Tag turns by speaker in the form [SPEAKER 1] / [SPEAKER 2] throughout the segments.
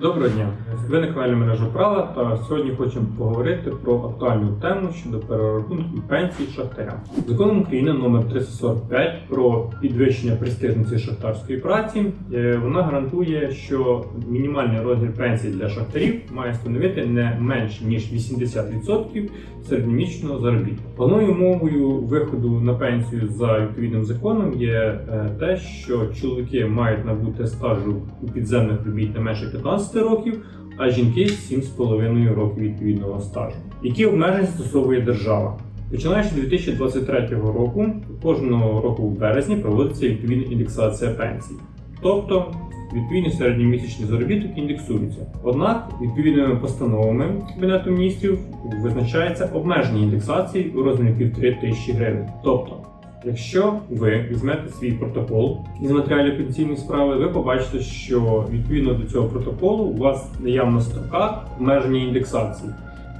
[SPEAKER 1] Доброго дня! Ви на каналі мережа права та сьогодні хочемо поговорити про актуальну тему щодо перерахунку пенсій шахтарям. Законом України номер 345 про підвищення престижності шахтарської праці е, вона гарантує, що мінімальний розмір пенсії для шахтарів має становити не менше ніж 80% середньомісячного заробітку. Головною умовою виходу на пенсію за відповідним законом є е, те, що чоловіки мають набути стажу у підземних робіт не менше 15 років, а жінки 7,5 років відповідного стажу. Які обмеження стосовує держава? Починаючи з 2023 року, кожного року в березні проводиться відповідна індексація пенсій. Тобто відповідний середньомісячний заробіток індексується. Однак відповідними постановами Кабінету міністрів визначається обмеження індексації у розмірі 1,5 тисячі гривень. Тобто, якщо ви візьмете свій протокол із матеріалів пенсійної справи, ви побачите, що відповідно до цього протоколу у вас наявна строка обмеження індексації.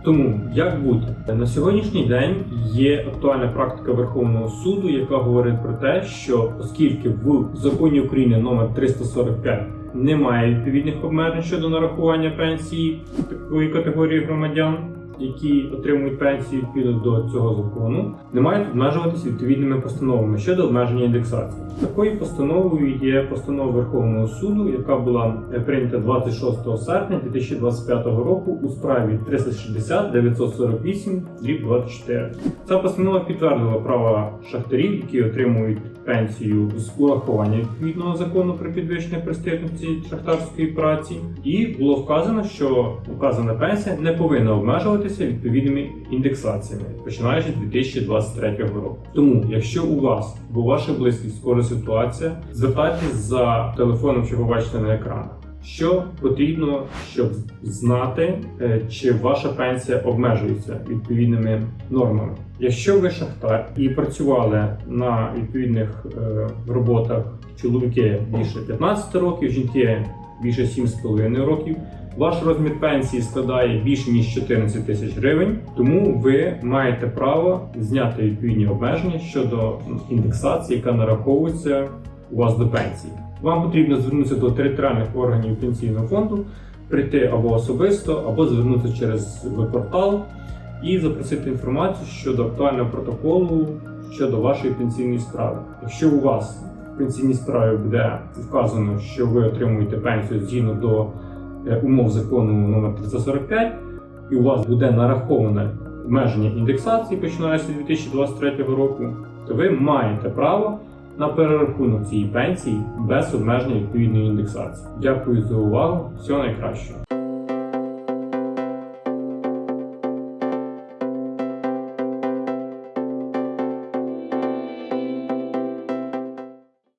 [SPEAKER 1] Тому як бути на сьогоднішній день є актуальна практика Верховного суду, яка говорить про те, що оскільки в законі України номер 345 немає відповідних обмежень щодо нарахування пенсії такої категорії громадян, які отримують пенсію відповідно до цього закону, не мають обмежуватися відповідними постановами щодо обмеження індексації. Такою постановою є постанова Верховного суду, яка була е, прийнята 26 серпня 2025 року у справі 360 948 24. Ця постанова підтвердила права шахтарів, які отримують пенсію з урахування відповідного закону про підвищення престижності шахтарської праці, і було вказано, що указана пенсія не повинна обмежуватися відповідними індексаціями, починаючи з 2023 року. Тому, якщо у вас або ваша близькість скора ситуація, звертайтесь за телефоном, що ви бачите на екранах. Що потрібно, щоб знати, е, чи ваша пенсія обмежується відповідними нормами? Якщо ви шахтар і працювали на відповідних е, роботах чоловіки більше 15 років, жінки більше 7,5 років. Ваш розмір пенсії складає більше ніж 14 тисяч гривень, тому ви маєте право зняти відповідні обмеження щодо індексації, яка нараховується у вас до пенсії. Вам потрібно звернутися до територіальних органів пенсійного фонду, прийти або особисто, або звернутися через веб-портал і запросити інформацію щодо актуального протоколу щодо вашої пенсійної справи. Якщо у вас в пенсійній справі буде вказано, що ви отримуєте пенсію згідно до е, умов закону номер 345, і у вас буде нараховане обмеження індексації, починаючи з 2023 року, то ви маєте право на перерахунок цієї пенсії без обмеження відповідної індексації. Дякую за увагу. Всього найкращого.